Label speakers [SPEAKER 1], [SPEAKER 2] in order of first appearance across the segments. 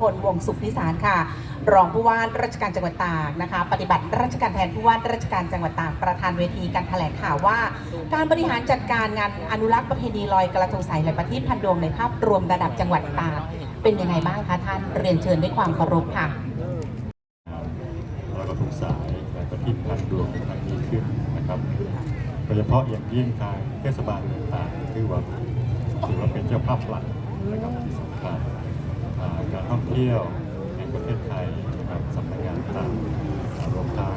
[SPEAKER 1] พลวงสุขพิสารค่ะ รองผู้ว่าราชการจังหวัดตากนะคะ ปฏิบัติราชการแทนผู้ว่าราชการจังหวัดตากประธานเวทีการแถลงข่าวว่า การบริหารจัดการงานอนุรักษ์ประเพณีลอยกระทงสายไหลประทีปพันดวงในภาพรวมระดับจังหวัดตากเป็นยังไงบ้างคะท่านเรียนเชิญด้วยความเคารพค่ะ
[SPEAKER 2] ลอยกระทงสายในประทีปพันดวงในครั้งนี้ขึ้นนะครับโดยเฉพาะอย่างยิ่งทางเทศบาลเมืองตากถือว่าถือว่าเป็นเจ้าภาพหลักนะครับที่สำคัญ การท่องเที่ยวแห่งประเทศไทยนะครับสำนักงานต่างรวมทั้ง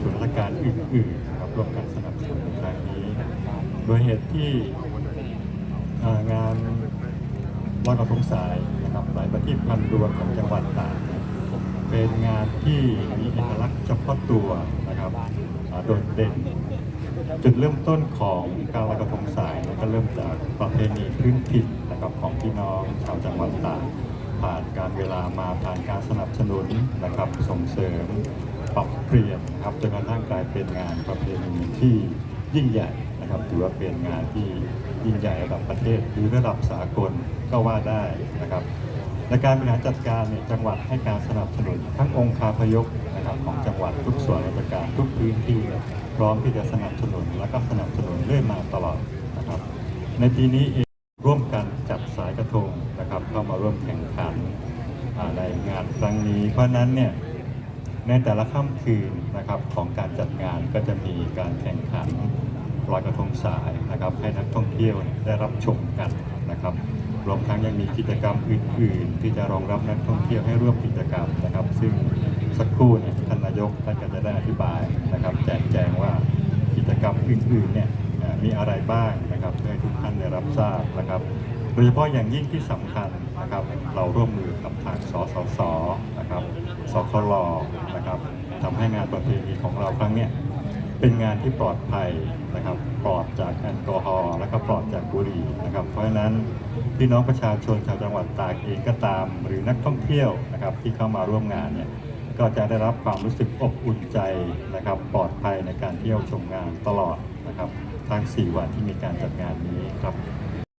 [SPEAKER 2] ส่วนราชการอื่นๆนะครับร่วมกันสนับสนุนในครั้งนี้ โดยเหตุที่งานลอยกระทงสายนะครับหลายประทีปพันดวงของจังหวัดต่ากเป็นงานที่มีเอกลักษณ์เฉพาะตัวนะครับโดดเด่นจุดเริ่มต้นของการลอยกระทงสาย เริ่มจากประเพณีพื้นถิ่นนะครับของพี่น้องชาวจังหวัดตากผ่านการเวลามาผ่านการสนับสนุนนะครับส่งเสริมปรับเปลี่ยนนะครับจนกระทั่งกลายเป็นงานประเพณีที่ยิ่งใหญ่นะครับถือว่าเป็นงานที่ยิ่งใหญ่ระดับประเทศหรือระดับสากลก็ว่าได้นะครับในการบริหารจัดการเนี่ยจังหวัดให้การสนับสนุนทั้งองค์คาพยพนะครับของจังหวัดทุกส่วนราชการทุกพื้นที่พร้อมที่จะสนับสนุนและก็สนับสนุนเรื่อยมาตลอดนะครับ ในปีนี้เองร่วมกันจัดสายกระทงนะครับเข้ามาร่วมแข่งขันในงานครั้งนี้ เพราะนั้นเนี่ยในแต่ละค่ำคืนนะครับของการจัดงานก็จะมีการแข่งขันลอยกระทงสายนะครับให้นักท่องเที่ยวได้รับชมกันนะครับรวมทั้งยังมีกิจกรรมอื่น ๆ ที่จะรองรับนักท่องเที่ยวให้ร่วมกิจกรรมนะครับ ซึ่งสักครู่เนี่ยท่านนายกท่านก็จะได้อธิบายนะครับ แจกแจงว่ากิจกรรมอื่น ๆ เนี่ย มีอะไรบ้างนะครับเพื่อให้ทุกท่านได้รับทราบนะครับโดยเฉพาะอย่างยิ่งที่สำคัญนะครับ เราร่วมมือกับทางสสสนะครับสคลนะครับทำให้งานประเพณีของเราครั้งเนี้ยเป็นงานที่ปลอดภัยนะครับ ปลอดจากแอลกอฮอล์และก็ปลอดจากบุหรี่นะครับ เพราะฉะนั้นพี่น้องประชาชนชาวจังหวัดตากเองก็ตาม หรือนักท่องเที่ยวนะครับที่เข้ามาร่วมงานเนี่ย ก็จะได้รับความรู้สึกอบอุ่นใจนะครับปลอดภัยในการเที่ยวชมงานตลอดนะครับทั้ง 4 วันที่มีการจัดงานนี้ครับ